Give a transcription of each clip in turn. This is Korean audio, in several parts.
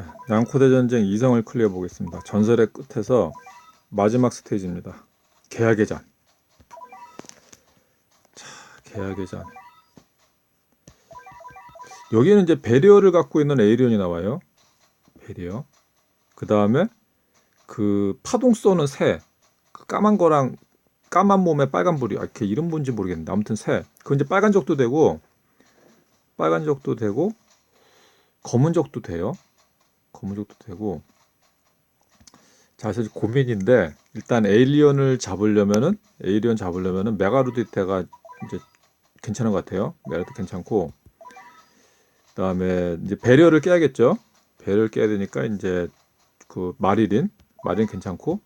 자, 양코대 전쟁 이성을 클리어 보겠습니다. 전설의 끝에서 마지막 스테이지입니다. 계약의 잔. 자, 계약의 잔. 여기는 이제 배리어를 갖고 있는 에이리언이 나와요. 배리어. 그 다음에 그 파동 쏘는 새. 그 까만 거랑 까만 몸에 빨간 불이 아, 이렇게 이름 뭔지 모르겠는데 아무튼 새. 그 이제 빨간 적도 되고 빨간 적도 되고 검은 적도 돼요. 검은 적도 되고. 자 사실 고민인데 일단 에일리언을 잡으려면은 에일리언 잡으려면은 메가루디테가 이제 괜찮은 것 같아요. 메가루디 괜찮고. 그다음에 이제 배려를 깨야겠죠. 배려를 깨야 되니까 이제 그 마리린 마린 괜찮고.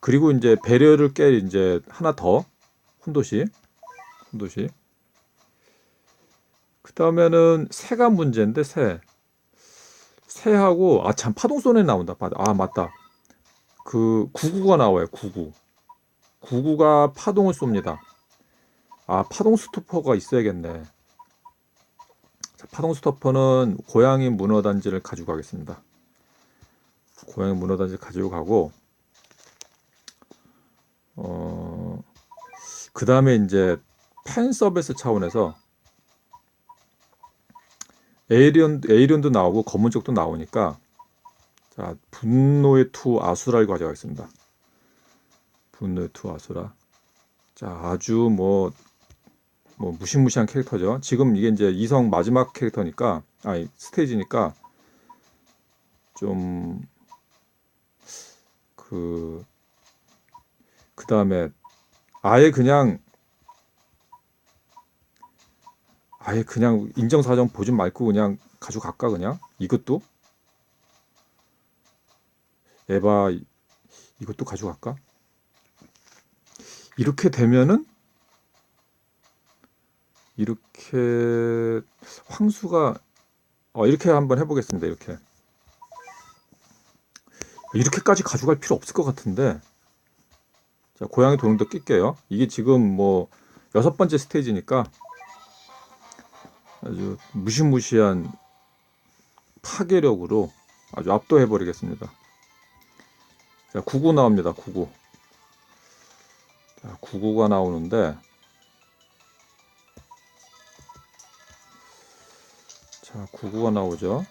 그리고 이제 배려를 깨 이제 하나 더. 혼도시. 혼도시. 그 다음에는 새가 문제인데 새 새하고 아 참 파동손에 나온다. 아 맞다. 그 구구가 나와요 구구. 구구가 파동을 쏩니다. 아 파동 스토퍼가 있어야겠네. 자, 파동 스토퍼는 고양이 문어 단지를 가지고 가겠습니다. 고양이 문어 단지를 가지고 가고 어, 그 다음에 이제 팬 서비스 차원에서 에이리언, 에이리언도 나오고 검은 쪽도 나오니까 자 분노의 투 아수라를 가져가겠습니다. 분노의 투 아수라. 자 아주 뭐, 뭐 무시무시한 캐릭터죠. 지금 이게 이제 이성 마지막 캐릭터니까 아니 스테이지니까 좀 그 그 다음에 아예 그냥 아예 그냥 인정사정 보지 말고 그냥 가져갈까 그냥? 이것도? 에바 이- 이것도 가져갈까? 이렇게 되면은 이렇게 황수가 어 이렇게 한번 해보겠습니다 이렇게. 이렇게까지 가져갈 필요 없을 것 같은데. 자 고양이 도는도 낄게요. 이게 지금 뭐 여섯 번째 스테이지니까 아주 무시무시한 파괴력으로 아주 압도해 버리겠습니다. 자, 99 나옵니다. 99. 자, 99가 나오는데 자, 99가 나오죠.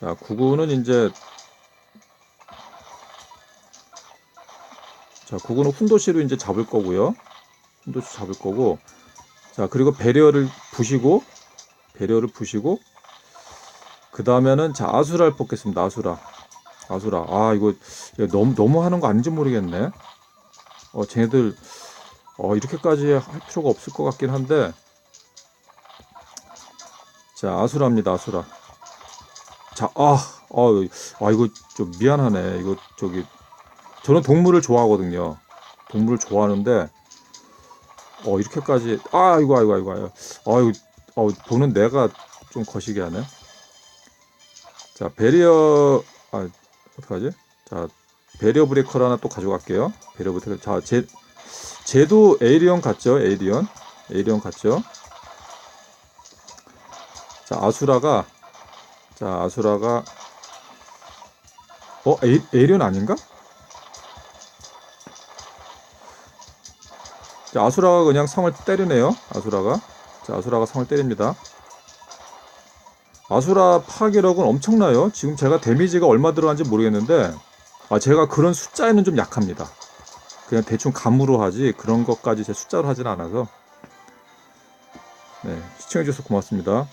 자, 99는 이제 자, 99는 훈도시로 이제 잡을 거고요. 혼도시 잡을 거고. 자 그리고 배려를 부시고 배려를 부시고 그 다음에는 자 아수라를 뽑겠습니다. 아수라. 아수라. 아 이거 너무 너무 하는 거 아닌지 모르겠네. 어 쟤네들 어 이렇게까지 할 필요가 없을 것 같긴 한데. 자 아수라입니다. 아수라. 자 아 아, 아 이거 좀 미안하네. 이거 저기 저는 동물을 좋아하거든요. 동물을 좋아하는데 어 이렇게까지. 아이고 아이고 아이고 아이고. 아이고 어 보는 내가 좀 거시기 하네. 자 베리어 아 어떡하지? 자 베리어 브레이커를 하나 또 가져갈게요. 베리어 브레이커. 자제 쟤도 에이리언 같죠? 에이리언 에이리언 같죠? 자 아수라가 자 아수라가 어 에이, 에이리언 아닌가 자, 아수라가 그냥 성을 때리네요. 아수라가. 자, 아수라가 성을 때립니다. 아수라 파괴력은 엄청나요. 지금 제가 데미지가 얼마 들어간지 모르겠는데, 아, 제가 그런 숫자에는 좀 약합니다. 그냥 대충 감으로 하지, 그런 것까지 제 숫자로 하진 않아서. 네, 시청해주셔서 고맙습니다.